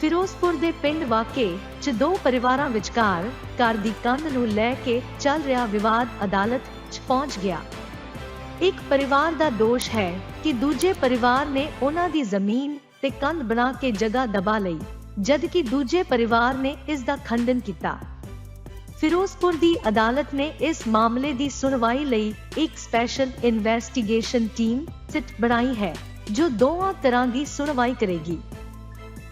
ਫਿਰੋਜ਼ਪੁਰ ਦੇ ਪਿੰਡ ਵਾਕੇ 'ਚ ਦੋ ਪਰਿਵਾਰਾਂ ਵਿਚਕਾਰ ਘਰ ਦੀ ਕੰਧ ਨੂੰ ਲੈ ਕੇ ਚੱਲ ਰਿਹਾ ਵਿਵਾਦ ਅਦਾਲਤ 'ਚ ਪਹੁੰਚ ਗਿਆ। ਇੱਕ ਪਰਿਵਾਰ ਦਾ ਦੋਸ਼ ਹੈ ਕਿ ਦੂਜੇ ਪਰਿਵਾਰ ਨੇ ਉਹਨਾਂ ਦੀ ਜ਼ਮੀਨ ਤੇ ਕੰਧ ਬਣਾ ਕੇ ਜਗ੍ਹਾ ਦਬਾ ਲਈ, ਜਦਕਿ ਦੂਜੇ ਪਰਿਵਾਰ ਨੇ ਇਸ ਦਾ ਖੰਡਨ ਕੀਤਾ। ਫਿਰੋਜ਼ਪੁਰ ਦੀ ਅਦਾਲਤ ਨੇ ਇਸ ਮਾਮਲੇ ਦੀ ਸੁਣਵਾਈ ਲਈ ਇੱਕ ਸਪੈਸ਼ਲ ਇਨਵੈਸਟੀਗੇਸ਼ਨ ਟੀਮ ਸਿਟ ਬਣਾਈ ਹੈ, ਜੋ ਦੋਵਾਂ ਤਰ੍ਹਾਂ ਦੀ ਸੁਣਵਾਈ ਕਰੇਗੀ।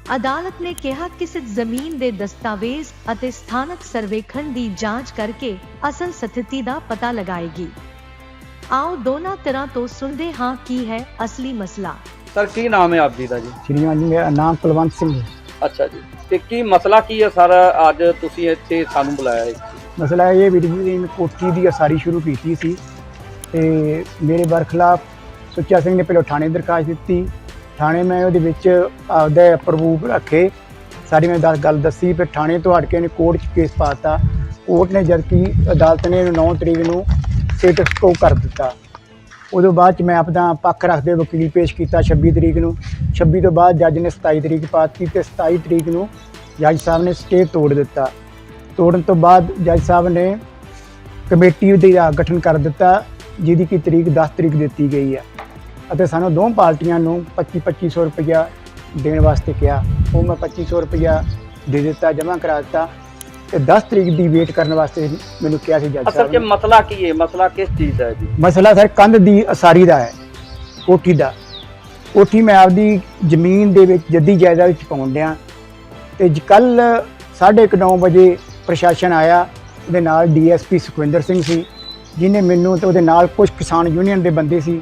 ਅਦਾਲਤ ਨੇ ਕਿਹਾ ਕਿ ਸਿੱਧ ਜ਼ਮੀਨ ਦੇ ਦਸਤਾਵੇਜ਼ ਅਤੇ ਸਥਾਨਕ ਸਰਵੇਖਣ ਦੀ ਜਾਂਚ ਕਰਕੇ ਅਸਲ ਸਥਿਤੀ ਦਾ ਪਤਾ ਲਗਾਏਗੀ। ਆਓ ਦੋਨਾਂ ਤਰ੍ਹਾਂ ਤੋਂ ਸੁਣਦੇ ਹਾਂ ਕੀ ਹੈ ਅਸਲੀ ਮਸਲਾ। ਸਰ ਕੀ ਨਾਮ ਹੈ ਆਪ ਜੀ ਦਾ ਜੀ? ਸ਼੍ਰੀਮਾਨ ਜੀ ਮੇਰਾ ਨਾਮ ਕੁਲਵੰਤ ਸਿੰਘ ਹੈ। ਅੱਛਾ ਜੀ। ਤੇ ਕੀ ਮਸਲਾ ਕੀ ਹੈ ਸਰ ਅੱਜ ਤੁਸੀਂ ਇੱਥੇ ਸਾਨੂੰ ਬੁਲਾਇਆ ਹੈ ਮਸਲਾ ਇਹ ਵੀਰ ਜੀ ਨੇ ਕੋਠੀ ਦੀ ਅਸਾਰੀ ਸ਼ੁਰੂ ਕੀਤੀ ਸੀ ਤੇ ਮੇਰੇ ਬਰਖਲਾਫ ਸੁੱਚਾ ਸਿੰਘ ਨੇ ਪਹਿਲਾਂ ਥਾਣੇ ਦਰਖਾਸਤ ਦਿੱਤੀ। ਥਾਣੇ ਮੈਂ ਉਹਦੇ ਵਿੱਚ ਆਪਦਾ ਪ੍ਰੂਫ ਰੱਖੇ। ਸਾਰੀ ਮੈਂ ਦਸ ਗੱਲ ਦੱਸੀ, ਫਿਰ ਥਾਣੇ ਤੋਂ ਹਟ ਕੇ ਨੇ ਕੋਰਟ 'ਚ ਕੇਸ ਪਾਤਾ ਕੋਰਟ ਨੇ ਜਦ ਕਿ ਅਦਾਲਤ ਨੇ ਇਹਨੂੰ 9 ਤਰੀਕ ਨੂੰ ਸਟੇਟਸ ਕੋ ਕਰ ਦਿੱਤਾ। ਉਦੋਂ ਬਾਅਦ ਚ ਮੈਂ ਆਪਣਾ ਪੱਖ ਰੱਖਦੇ ਵਕੀਲ ਪੇਸ਼ ਕੀਤਾ 26 ਤਰੀਕ ਨੂੰ। 26 ਤੋਂ ਬਾਅਦ ਜੱਜ ਨੇ 27 ਤਰੀਕ ਪਾਤੀ ਤੇ 27 ਤਰੀਕ ਨੂੰ ਜੱਜ ਸਾਹਿਬ ਨੇ ਸਟੇ ਤੋੜ ਦਿੱਤਾ। ਤੋੜਨ ਤੋਂ ਬਾਅਦ ਜੱਜ ਸਾਹਿਬ ਨੇ ਕਮੇਟੀ ਦਾ ਗਠਨ ਕਰ ਦਿੱਤਾ, ਜਿਹਦੀ ਕੀ ਤਰੀਕ 10 ਤਰੀਕ ਦਿੱਤੀ ਗਈ ਹੈ ਅਤੇ ਸਾਨੂੰ ਦੋ ਪਾਰਟੀਆਂ ਨੂੰ 25 2500 ਰੁਪਇਆ ਦੇਣ ਵਾਸਤੇ ਕਿਹਾ। ਉਹ ਮੈਂ 2500 ਰੁਪਇਆ ਦੇ ਦਿੱਤਾ ਜਮ੍ਹਾਂ ਕਰਾ ਦਿੱਤਾ ਤੇ 10 ਤਰੀਕ ਦੀ ਵੇਟ ਕਰਨ ਵਾਸਤੇ ਮੈਨੂੰ ਕਿਹਾ ਸੀ ਜੱਜ ਅਸਲ ਸਾਹਿਬ 'ਚ ਨੇ। ਮਸਲਾ ਕੀ ਹੈ? ਮਸਲਾ ਕਿਸ ਚੀਜ਼ ਦਾ ਹੈ ਜੀ? ਮਸਲਾ ਸਰ ਕੰਧ ਦੀ ਅਸਾਰੀ ਦਾ ਹੈ ਕੋਠੀ ਦਾ। ਕੋਠੀ ਮੈਂ ਆਪਦੀ ਜ਼ਮੀਨ ਦੇ ਵਿੱਚ ਜੱਦੀ ਜਾਇਦਾਦ ਵਿੱਚ ਪਾਉਣ ਡਿਆ ਤੇ ਕੱਲ 9:30 ਵਜੇ ਪ੍ਰਸ਼ਾਸਨ ਆਇਆ ਉਹਦੇ ਨਾਲ ਡੀਐਸਪੀ ਸੁਖਵਿੰਦਰ ਸਿੰਘ ਸੀ ਜਿਨੇ ਮੈਨੂੰ ਤੇ ਉਹਦੇ ਨਾਲ ਕੁਝ ਕਿਸਾਨ ਯੂਨੀਅਨ ਦੇ ਬੰਦੇ ਸੀ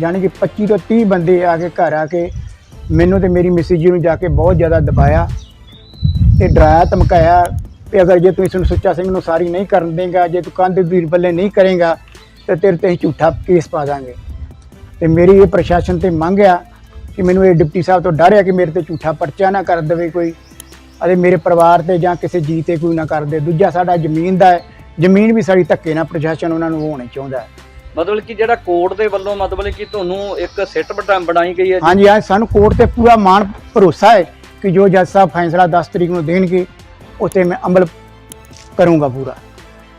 ਯਾਨੀ ਕਿ 25 ਤੋਂ 30 ਬੰਦੇ ਆ ਕੇ ਘਰ ਆ ਕੇ ਮੈਨੂੰ ਤੇ ਮੇਰੀ ਮਿਸਿਸ ਜੀ ਨੂੰ ਜਾ ਕੇ ਬਹੁਤ ਜ਼ਿਆਦਾ ਦਬਾਇਆ ਤੇ ਡਰਾਇਆ, ਧਮਕਾਇਆ ਕਿ ਅਗਰ ਜੇ ਤੂੰ ਇਸ ਨੂੰ ਸੁੱਚਾ ਸਿੰਘ ਨੂੰ ਸਾਰੀ ਨਹੀਂ ਕਰਨ ਦੇਗਾ, ਜੇ ਤੂੰ ਕੰਧ ਦੀ ਬੱਲੇ ਨਹੀਂ ਕਰੇਗਾ, ਤੇ ਤੇਰੇ ਤੇ ਅਸੀਂ ਝੂਠਾ ਕੇਸ ਪਾ ਦਾਂਗੇ। ਤੇ ਮੇਰੀ ਇਹ ਪ੍ਰਸ਼ਾਸਨ ਤੇ ਮੰਗ ਆ ਕਿ ਮੈਨੂੰ ਇਹ ਡਿਪਟੀ ਸਾਹਿਬ ਤੋਂ ਡਰ ਆ ਕਿ ਮੇਰੇ ਤੇ ਝੂਠਾ ਪਰਚਾ ਨਾ ਕਰ ਦੇਵੇ ਕੋਈ, ਅਤੇ ਮੇਰੇ ਪਰਿਵਾਰ ਤੇ ਜਾਂ ਕਿਸੇ ਜੀ ਤੇ ਕੋਈ ਨਾ ਕਰ ਦੇ। ਦੂਜਾ ਸਾਡਾ ਜ਼ਮੀਨ ਦਾ ਹੈ। ਜ਼ਮੀਨ ਵੀ ਸਾਡੀ ਧੱਕੇ ਨਾਲ ਪ੍ਰਸ਼ਾਸਨ ਉਹਨਾਂ ਨੂੰ ਹੋਣੀ ਚਾਹੁੰਦਾ ਹੈ। ਮਤਲਬ ਕਿ ਜਿਹੜਾ ਕੋਰਟ ਦੇ ਵੱਲੋਂ ਮਤਲਬ ਕਿ ਤੁਹਾਨੂੰ ਇੱਕ ਸਿੱਟ ਬਣਾਈ ਗਈ ਹੈ ਜੀ? ਹਾਂਜੀ ਹਾਂ ਸਾਨੂੰ ਕੋਰਟ ਤੇ ਪੂਰਾ ਮਾਣ ਭਰੋਸਾ ਹੈ ਕਿ ਜੋ ਜੱਜ ਸਾਹਿਬ ਫੈਸਲਾ 10 ਤਰੀਕ ਨੂੰ ਦੇਣਗੇ ਉਤੇ ਮੈਂ ਅਮਲ ਕਰੂੰਗਾ ਪੂਰਾ।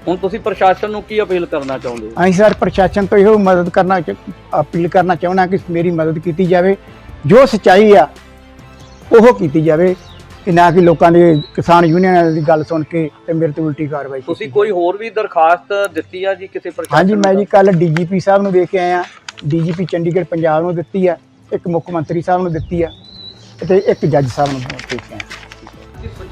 ਹੁਣ ਤੁਸੀਂ ਪ੍ਰਸ਼ਾਸਨ ਨੂੰ ਕੀ ਅਪੀਲ ਕਰਨਾ ਚਾਹੁੰਦੇ ਹੋ? ਅਸੀਂ ਸਰ ਪ੍ਰਸ਼ਾਸਨ ਤੋਂ ਇਹੋ ਮਦਦ ਕਰਨਾ ਅਪੀਲ ਕਰਨਾ ਚਾਹੁੰਦਾ ਕਿ ਮੇਰੀ ਮਦਦ ਕੀਤੀ ਜਾਵੇ। ਜੋ ਸਚਾਈ ਆ ਉਹ ਕੀਤੀ ਜਾਵੇ। ਕਿ ਨਾ ਕਿ ਲੋਕਾਂ ਦੇ ਕਿਸਾਨ ਯੂਨੀਅਨ ਦੀ ਗੱਲ ਸੁਣ ਕੇ ਤੇ ਮੇਰੇ ਤੇ ਉਲਟੀ ਕਾਰਵਾਈ ਤੁਸੀਂ ਕੋਈ ਹੋਰ ਵੀ ਦਰਖਾਸਤ ਦਿੱਤੀ ਆ ਜੀ ਕਿਸੇ ਪ੍ਰਸ਼ਾਸਨ ਹਾਂਜੀ ਮੈਂ? ਜੀ ਕੱਲ ਡੀਜੀਪੀ ਸਾਹਿਬ ਨੂੰ ਵੇਖ ਕੇ ਆਇਆ ਡੀਜੀਪੀ ਚੰਡੀਗੜ੍ਹ ਪੰਜਾਬ ਨੂੰ ਦਿੱਤੀ ਆ ਇੱਕ ਮੁੱਖ ਮੰਤਰੀ ਸਾਹਿਬ ਨੂੰ ਦਿੱਤੀ ਆ ਤੇ ਇੱਕ ਜੱਜ ਸਾਹਿਬ ਨੂੰ ਆਇਆ ਜੀ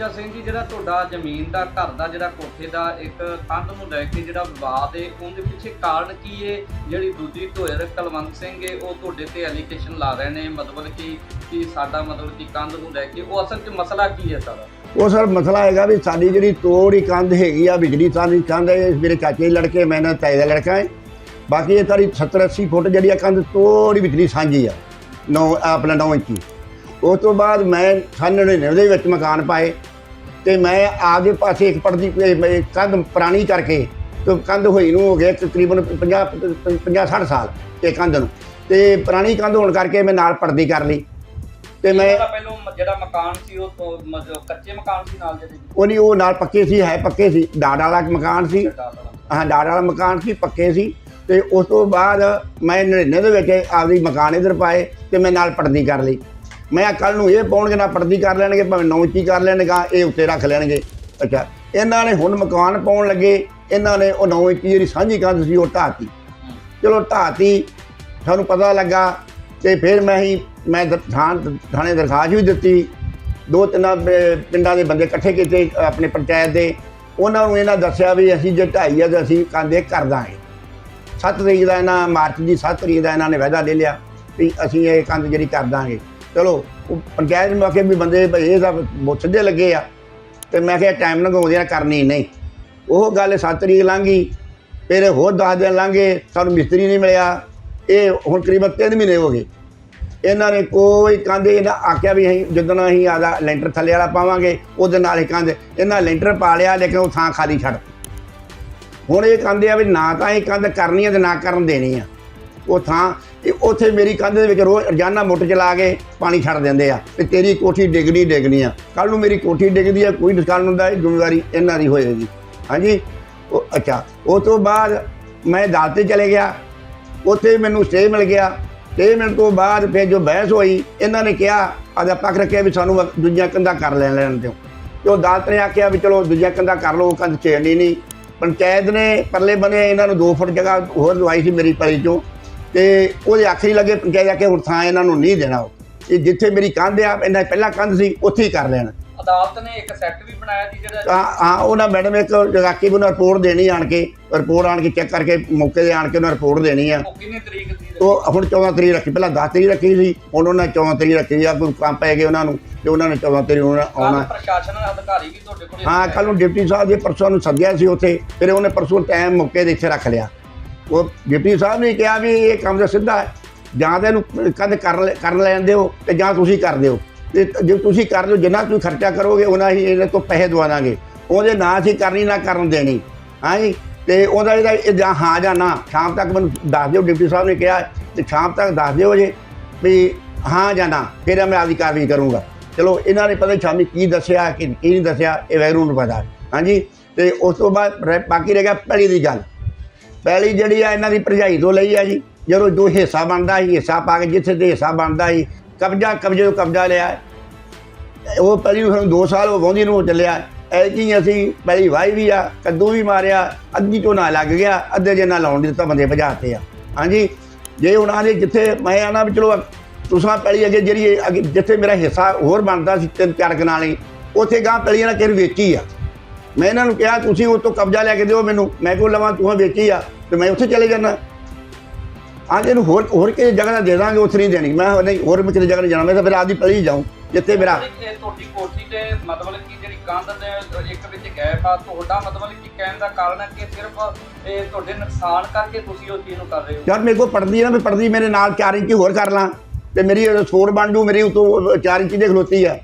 ਸੁੱਚਾ ਸਿੰਘ ਜੀ, ਜਿਹੜਾ ਤੁਹਾਡਾ ਜ਼ਮੀਨ ਦਾ, ਘਰ ਦਾ ਜਿਹੜਾ ਕੋਠੇ ਦਾ ਇੱਕ ਕੰਧ ਨੂੰ ਲੈ ਕੇ ਜਿਹੜਾ ਵਿਵਾਦ ਹੈ, ਉਹਦੇ ਪਿੱਛੇ ਕਾਰਨ ਕੀ ਹੈ? ਜਿਹੜੀ ਦੂਜੀ ਧੋਇਰ ਕਲਵੰਤ ਸਿੰਘ ਹੈ, ਉਹ ਤੁਹਾਡੇ ਤੇ ਐਲੀਗੇਸ਼ਨ ਲਾ ਰਹੇ ਨੇ, ਮਤਲਬ ਕਿ ਕਿ ਸਾਡਾ ਮਤਲਬ ਕਿ ਕੰਧ ਨੂੰ ਲੈ ਕੇ। ਉਹ ਅਸਲ 'ਚ ਮਸਲਾ ਕੀ ਹੈ ਸਾਰਾ? ਉਹ ਸਰ, ਮਸਲਾ ਹੈਗਾ ਵੀ ਸਾਡੀ ਜਿਹੜੀ ਤੋੜੀ ਕੰਧ ਹੈਗੀ ਆ ਬਿਜਲੀ ਸਾਡੀ ਕੰਧ ਹੈ ਮੇਰੇ ਚਾਚੇ ਦੇ ਲੜਕੇ, ਮੈਂ ਨਾ ਤਾਏ ਦਾ ਲੜਕਾ ਹੈ। ਬਾਕੀ ਇਹ ਸਾਡੀ 70 80 ਫੁੱਟ ਜਿਹੜੀ ਆ ਕੰਧ ਤੋੜੀ ਬਿਜਲੀ ਸਾਂਝੀ ਆ 9 ਆਪਣਾ 9 ਇੰਚੀ। ਉਸ ਤੋਂ ਬਾਅਦ ਮੈਂ ਸੰਨ 99 ਦੇ ਵਿੱਚ ਮਕਾਨ ਪਾਏ। ਤੇ ਮੈਂ ਆਪਦੇ ਪਾਸੇ ਇੱਕ ਪੜਦੀ ਕੰਧ ਪੁਰਾਣੀ ਕਰਕੇ ਤੇ ਕੰਧ ਹੋਈ ਨੂੰ ਹੋ ਗਿਆ ਤਕਰੀਬਨ 50 50 60 ਸਾਲ ਇਹ ਕੰਧ ਨੂੰ। ਤੇ ਪੁਰਾਣੀ ਕੰਧ ਹੋਣ ਕਰਕੇ ਮੈਂ ਨਾਲ ਪਰਦੀ ਕਰ ਲਈ। ਤੇ ਮੈਂ ਪਹਿਲਾਂ ਜਿਹੜਾ ਮਕਾਨ ਸੀ ਉਹ ਤੋਂ ਮਤਲਬ ਕੱਚੇ ਮਕਾਨ ਸੀ ਨਾਲ ਜਿਹੜੇ? ਉਹ ਨਹੀਂ ਉਹ ਨਾਲ ਪੱਕੇ ਸੀ ਹੈ ਪੱਕੇ ਸੀ। ਡਾੜ ਵਾਲਾ ਮਕਾਨ ਸੀ। ਹਾਂ ਡਾੜ ਵਾਲਾ ਮਕਾਨ ਸੀ ਪੱਕੇ ਸੀ। ਤੇ ਉਸ ਤੋਂ ਬਾਅਦ ਮੈਂ 99 ਦੇ ਵਿੱਚ ਆਪਦੀ ਮਕਾਨ ਇਧਰ ਪਾਏ ਤੇ ਮੈਂ ਨਾਲ ਪਰਦੀ ਕਰ ਲਈ। ਮੈਂ ਕੱਲ ਨੂੰ ਇਹ ਪਾਉਣਗੇ, ਨਾ ਪਰਦੀ ਕਰ ਲੈਣਗੇ, ਭਾਵੇਂ ਨੌ ਇੰਚੀ ਕਰ ਲੈਣਗਾ ਇਹ ਉੱਤੇ ਰੱਖ ਲੈਣਗੇ। ਅੱਛਾ, ਇਹਨਾਂ ਨੇ ਹੁਣ ਮਕਾਨ ਪਾਉਣ ਲੱਗੇ, ਇਹਨਾਂ ਨੇ ਉਹ ਨੌ ਇੰਚੀ ਜਿਹੜੀ ਸਾਂਝੀ ਕੰਧ ਸੀ, ਉਹ ਢਾਤੀ ਚਲੋ ਢਾਤੀ ਸਾਨੂੰ ਪਤਾ ਲੱਗਾ ਤੇ ਫਿਰ ਮੈਂ ਹੀ, ਮੈਂ ਦ- ਥਾਣ ਥਾਣੇ ਦਰਖਾਸਤ ਵੀ ਦਿੱਤੀ। ਦੋ ਤਿੰਨ ਪਿੰਡਾਂ ਦੇ ਬੰਦੇ ਇਕੱਠੇ ਕੀਤੇ, ਆਪਣੇ ਪੰਚਾਇਤ ਦੇ। ਉਹਨਾਂ ਨੂੰ ਇਹਨਾਂ ਦੱਸਿਆ ਵੀ ਅਸੀਂ ਜੇ ਢਾਈ ਆ, ਤਾਂ ਅਸੀਂ ਕੰਦੇ ਕਰ ਦਾਂਗੇ। 7 ਤਰੀਕ ਦਾ ਇਹਨਾਂ, ਮਾਰਚ ਦੀ 7 ਤਰੀਕ ਦਾ ਇਹਨਾਂ ਨੇ ਵਾਅਦਾ ਲੈ ਲਿਆ ਵੀ ਅਸੀਂ ਇਹ ਕੰਧ ਜਿਹੜੀ ਕਰ ਦਾਂਗੇ। ਚਲੋ, ਉਹ ਪੰਚਾਇਤ ਨੂੰ ਆਖੇ ਵੀ ਬੰਦੇ ਭਈ ਇਹ ਸਭ ਬਹੁਤ ਸਿੱਧੇ ਲੱਗੇ ਆ। ਤੇ ਮੈਂ ਕਿਹਾ ਟਾਈਮ ਲੰਘਾਉਂਦੇ ਆ ਕਰਨੀ ਨਹੀਂ। ਉਹ ਗੱਲ 7 ਤਰੀਕ ਲੰਘੀ ਫਿਰ ਹੋਰ 10 ਦਿਨ ਲੰਘੇ ਸਾਨੂੰ ਮਿਸਤਰੀ ਨਹੀਂ ਮਿਲਿਆ। ਇਹ ਹੁਣ ਕਰੀਬਨ 3 ਮਹੀਨੇ ਹੋ ਗਏ। ਇਹਨਾਂ ਨੇ ਕੋਈ ਕੰਧ, ਇਹਨਾਂ ਆਖਿਆ ਵੀ ਅਸੀਂ ਜਦੋਂ ਅਸੀਂ ਆਦਾ ਲੈਂਟਰ ਥੱਲੇ ਵਾਲਾ ਪਾਵਾਂਗੇ, ਉਹਦੇ ਨਾਲ ਹੀ ਕੰਧ। ਇਹਨਾਂ ਲੈਂਟਰ ਪਾ ਲਿਆ, ਲੇਕਿਨ ਉਹ ਥਾਂ ਖਾਲੀ ਛੱਡ ਹੁਣ ਇਹ ਕਹਿੰਦੇ ਆ ਵੀ ਨਾ ਤਾਂ ਇਹ ਕੰਧ ਕਰਨੀ ਆ ਤੇ ਨਾ ਕਰਨ ਦੇਣੀ ਆ। ਉਹ ਥਾਂ ਤੇ ਉੱਥੇ ਮੇਰੀ ਕੰਧ ਦੇ ਵਿੱਚ ਰੋਜ਼ ਰੋਜ਼ਾਨਾ ਮੋਟਰ ਚਲਾ ਕੇ ਪਾਣੀ ਛੱਡ ਦਿੰਦੇ ਆ ਤੇ ਤੇਰੀ ਕੋਠੀ ਡਿੱਗਣੀ ਡਿੱਗਣੀ ਆ। ਕੱਲ ਨੂੰ ਮੇਰੀ ਕੋਠੀ ਡਿੱਗਦੀ ਆ, ਕੋਈ ਨੁਕਸਾਨ ਹੁੰਦਾ, ਇਹ ਜ਼ਿੰਮੇਵਾਰੀ ਇਹਨਾਂ ਦੀ ਹੋਏਗੀ। ਹਾਂਜੀ? ਉਹ ਅੱਛਾ, ਉਹ ਤੋਂ ਬਾਅਦ ਮੈਂ ਅਦਾਲਤ ਤੇ ਚਲੇ ਗਿਆ। ਉੱਥੇ ਮੈਨੂੰ ਸਟੇ ਮਿਲ ਗਿਆ। ਸਟੇ ਮਿਲਣ ਤੋਂ ਬਾਅਦ ਫਿਰ ਜੋ ਬਹਿਸ ਹੋਈ, ਇਹਨਾਂ ਨੇ ਕਿਹਾ ਆਦਾ ਪੱਕ ਰੱਖਿਆ ਵੀ ਸਾਨੂੰ ਦੂਜੀਆਂ ਕੰਧਾਂ ਕਰ ਲੈਣ ਲੈਣ ਦਿਓ। ਤੇ ਉਹ ਅਦਾਲਤ ਨੇ ਆਖਿਆ ਵੀ ਚਲੋ ਦੂਜੀਆਂ ਕੰਧਾਂ ਕਰ ਲਓ ਕੰਧ ਛੇੜਨੀ ਨਹੀਂ। ਪੰਚਾਇਤ ਨੇ ਪਰਲੇ ਬਨੇ ਇਹਨਾਂ ਨੂੰ 2 ਫੁੱਟ ਜਗ੍ਹਾ ਹੋਰ ਦਵਾਈ ਸੀ ਮੇਰੀ ਪਲੀ ਚੋਂ। ਤੇ ਉਹਦੇ ਆਖਰੀ ਲੱਗੇ ਪੰਚਾਇਤ ਆ ਕੇ ਹੁਣ ਥਾਂ ਇਹਨਾਂ ਨੂੰ ਨਹੀਂ ਦੇਣਾ ਉਹ। ਇਹ ਜਿੱਥੇ ਮੇਰੀ ਕੰਧ ਆ ਇਹਨਾਂ ਪਹਿਲਾਂ ਕੰਧ ਸੀ ਉੱਥੇ ਹੀ ਕਰ ਲੈਣ। ਅਦਾਲਤ ਨੇ ਇੱਕ ਸੈੱਟ ਵੀ ਬਣਾਇਆ ਜੀ ਜਿਹੜਾ ਤਾਂ ਹਾਂ ਉਹਨਾਂ ਮੈਡਮ ਇੱਕ ਜਗਾਕੀ ਨੂੰ ਰਿਪੋਰਟ ਦੇਣੀ ਆਣ ਕੇ ਰਿਪੋਰਟ ਆਣ ਕੇ ਚੈੱਕ ਕਰਕੇ ਮੌਕੇ ਤੇ ਆਣ ਕੇ ਉਹਨਾਂ ਰਿਪੋਰਟ ਦੇਣੀ ਆ। ਉਹ ਕਿੰਨੀ ਤਰੀਕ ਦੀ ਰੱਖੀ? ਉਹ ਹੁਣ 14 ਤਰੀਕ ਰੱਖੀ ਪਹਿਲਾਂ 10 ਤਰੀਕ ਰੱਖੀ ਸੀ ਹੁਣ ਉਹਨਾਂ ਨੇ 14 ਤਰੀਕ ਰੱਖੀ ਆ ਕੋਈ ਕੰਮ ਪੈ ਗਏ ਉਹਨਾਂ ਨੂੰ ਤੇ ਉਹਨਾਂ ਨੇ 14 ਤਰੀਕ ਨੂੰ ਆਉਣਾ। ਪ੍ਰਸ਼ਾਸਨ ਅਧਿਕਾਰੀ ਵੀ ਤੁਹਾਡੇ ਕੋਲ ਹਾਂ ਕੱਲ ਨੂੰ ਡਿਪਟੀ ਸਾਹਿਬ ਦੇ ਪਰਸੋਂ ਨੂੰ ਸੱਦਿਆ ਸੀ ਉੱਥੇ ਫਿਰ ਉਹਨੇ ਪਰਸੋਂ ਟਾਈਮ ਮੌਕੇ ਦੇ ਇੱਥੇ ਰੱਖ ਲਿਆ। ਉਹ ਡਿਪਟੀ ਸਾਹਿਬ ਨੇ ਕਿਹਾ ਵੀ ਇਹ ਕੰਮ ਤਾਂ ਸਿੱਧਾ ਹੈ। ਜਾਂ ਤਾਂ ਇਹਨੂੰ ਕਦ ਕਰ ਲੈ- ਕਰ ਲੈਣ ਦਿਓ ਤੇ ਜਾਂ ਤੁਸੀਂ ਕਰ ਦਿਓ। ਤੇ ਜੇ ਤੁਸੀਂ ਕਰ ਦਿਓ, ਜਿੰਨਾ ਤੁਸੀਂ ਖਰਚਾ ਕਰੋਗੇ, ਉਹਨਾਂ ਹੀ ਇਹਦੇ ਤੋਂ ਪੈਸੇ ਦਵਾਵਾਂਗੇ ਉਹਦੇ ਨਾ ਅਸੀਂ ਕਰਨੀ, ਨਾ ਕਰਨ ਦੇਣੀ। ਹਾਂਜੀ ਤੇ ਉਹਦਾ ਇਹਦਾ ਇਹ ਜਾਂ ਹਾਂ ਜਾਂ ਨਾ, ਸ਼ਾਮ ਤੱਕ ਮੈਨੂੰ ਦੱਸ ਦਿਓ। ਡਿਪਟੀ ਸਾਹਿਬ ਨੇ ਕਿਹਾ, ਤੇ ਸ਼ਾਮ ਤੱਕ ਦੱਸ ਦਿਓ ਜੇ ਵੀ ਹਾਂ ਜਾਂ ਨਾ, ਫਿਰ ਮੈਂ ਆਪਦੀ ਕਾਰਵਾਈ ਕਰੂੰਗਾ। ਚਲੋ, ਇਹਨਾਂ ਨੇ ਪਤਾ ਸ਼ਾਮੀ ਕੀ ਦੱਸਿਆ, ਕਿ ਕੀ ਨਹੀਂ ਦੱਸਿਆ, ਇਹ ਵੈਰੂ ਨੂੰ ਪਤਾ। ਹਾਂਜੀ ਤੇ ਉਸ ਤੋਂ ਬਾਅਦ ਰਹਿ- ਬਾਕੀ ਰਹਿ ਗਿਆ ਪਹਿਲੀ ਦੀ ਗੱਲ। ਪਹਿਲੀ ਜਿਹੜੀ ਆ ਇਹਨਾਂ ਦੀ ਭਰਜਾਈ ਤੋਂ ਲਈ ਆ ਜੀ, ਜਦੋਂ ਜੋ ਹਿੱਸਾ ਬਣਦਾ ਸੀ, ਹਿੱਸਾ ਪਾ ਕੇ ਜਿੱਥੇ ਤੇ ਹਿੱਸਾ ਬਣਦਾ ਸੀ, ਕਬਜ਼ਾ, ਕਬਜ਼ੇ ਤੋਂ ਕਬਜ਼ਾ ਲਿਆ। ਉਹ ਪਹਿਲੀ ਨੂੰ ਸਾਨੂੰ 2 ਸਾਲ ਹੋ ਗਉਂਦੀ ਨੂੰ ਚੱਲਿਆ। ਐਜੀ ਅਸੀਂ ਪਹਿਲੀ ਵਾਈ ਵੀ ਆ, ਕੱਦੂ ਵੀ ਮਾਰਿਆ, ਅੱਧੀ ਝੋਨਾ ਲੱਗ ਗਿਆ, ਅੱਧੇ ਜੇ ਨਾ ਲਾਉਣ ਦਿੱਤਾ ਬੰਦੇ ਭਜਾਤੇ ਆ। ਹਾਂਜੀ, ਜੇ ਉਹਨਾਂ ਦੇ ਜਿੱਥੇ ਮੈਂ ਆਣਾ ਵੀ ਚਲੋ ਤੁਸੀਂ ਪਹਿਲੀ ਅੱਗੇ ਜਿਹੜੀ ਅੱਗੇ ਜਿੱਥੇ ਮੇਰਾ ਹਿੱਸਾ ਹੋਰ ਬਣਦਾ ਸੀ ਤਿੰਨ ਚਾਰ ਕਨਾਲੀ, ਉੱਥੇ ਗਾਂ ਪਹਿਲੀ ਨਾਲ ਕਿਰ ਵੇਚੀ ਆ। ਮੈਂ ਇਹਨਾਂ ਨੂੰ ਕਿਹਾ ਤੁਸੀਂ ਉਹ ਤੋਂ ਕਬਜ਼ਾ ਲੈ ਕੇ ਦਿਓ ਮੈਨੂੰ। ਮੈਂ ਕਿਉਂ ਲਵਾਂ ਤੂੰ ਵੇਚੀ ਆ ਤੇ ਮੈਂ ਉੱਥੇ ਚਲੇ ਜਾਣਾ ਅੱਜ ਇਹਨੂੰ ਹੋਰ ਹੋਰ ਕਿਹੜੀ ਜਗ੍ਹਾ ਦੇ ਦਾਂਗੇ ਉੱਥੇ ਨਹੀਂ ਦੇਣੀ। ਮੈਂ ਨਹੀਂ ਹੋਰ ਮੈਂ ਕਿਹੜੀ ਜਗ੍ਹਾ ਨਹੀਂ ਜਾਣਾ? ਮੈਂ ਤਾਂ ਫਿਰ ਆਦੀ ਪਲੀ ਜਾਊਂ ਜਿੱਥੇ ਮੇਰਾ ਤੁਹਾਡੀ ਕੋਠੀ ਤੇ ਮਤਲਬ ਕਿ ਜਿਹੜੀ ਕੰਧ ਦੇ ਇੱਕ ਵਿੱਚ ਗੈਪ ਆ ਤੁਹਾਡਾ ਮਤਲਬ ਕਿ ਕਹਿਣ ਦਾ ਕਾਰਨ ਹੈ ਕਿ ਸਿਰਫ ਇਹ ਤੁਹਾਡੇ ਨੁਕਸਾਨ ਕਰਕੇ ਤੁਸੀਂ ਉਸ ਚੀਜ਼ ਨੂੰ ਕਰ ਰਹੇ ਹੋ? ਯਾਰ ਮੇਰੇ ਕੋਲ ਪੜਦੀ ਹੈ ਨਾ ਮੈਂ ਪੜਦੀ ਮੇਰੇ ਨਾਲ 4 ਇੰਚ ਹੋਰ ਕਰ ਲਾਂ ਤੇ ਮੇਰੀ ਸਪੋਰਟ ਬਣ ਜੂ ਮੇਰੀ ਉਤੋਂ 4 ਇੰਚ ਦੀ ਖਲੋਤੀ ਆ।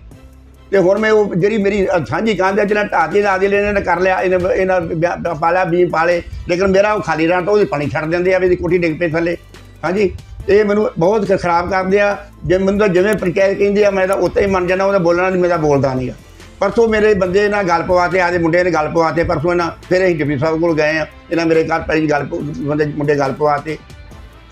ਤੇ ਹੁਣ ਮੈਂ ਉਹ ਜਿਹੜੀ ਮੇਰੀ ਸਾਂਝੀ ਕੰਧ ਹੈ ਜਿਹੜਾ ਢਾਤੀ ਲਾ ਦੇ ਲੈਣੇ ਨੇ ਕਰ ਲਿਆ, ਇਹਨੇ ਇਹਨਾਂ ਵਿਆ- ਪਾਲਿਆ ਵੀ ਪਾਲੇ ਲੇਕਿਨ ਮੇਰਾ ਉਹ ਖਾਲੀ ਰਹਿਣ ਤੋਂ ਉਹਦੀ ਪਾਣੀ ਛੱਡ ਦਿੰਦੇ ਆ, ਵੀ ਇਹਦੀ ਕੋਠੀ ਡਿੱਗ ਪਈ ਥੱਲੇ। ਹਾਂਜੀ? ਇਹ ਮੈਨੂੰ ਬਹੁਤ ਖਰਾਬ ਕਰਦੇ ਆ। ਜੇ ਮੈਨੂੰ ਤਾਂ ਜਿਵੇਂ ਪੰਚਾਇਤ ਕਹਿੰਦੀ ਆ, ਮੈਂ ਤਾਂ ਉੱਤੇ ਹੀ ਮੰਨ ਜਾਂਦਾ, ਉਹਦਾ ਬੋਲਣਾ ਨਹੀਂ ਮੇਰਾ ਬੋਲਦਾ ਨਹੀਂ ਆ। ਪਰਸੋਂ ਮੇਰੇ ਬੰਦੇ ਨਾਲ ਗੱਲ ਪਵਾਤੇ, ਆਦੇ ਮੁੰਡੇ ਨੇ ਗੱਲ ਪਵਾਤੇ, ਪਰਸੋਂ ਇਹਨਾਂ, ਫਿਰ ਅਸੀਂ ਡਿਪਟੀ ਸਾਹਿਬ ਕੋਲ ਗਏ ਆ। ਇਹਨਾਂ ਮੇਰੇ ਘਰ ਪਹਿਲੀ ਗੱਲ ਬੰਦੇ, ਮੁੰਡੇ ਗੱਲ ਪਵਾਤੇ।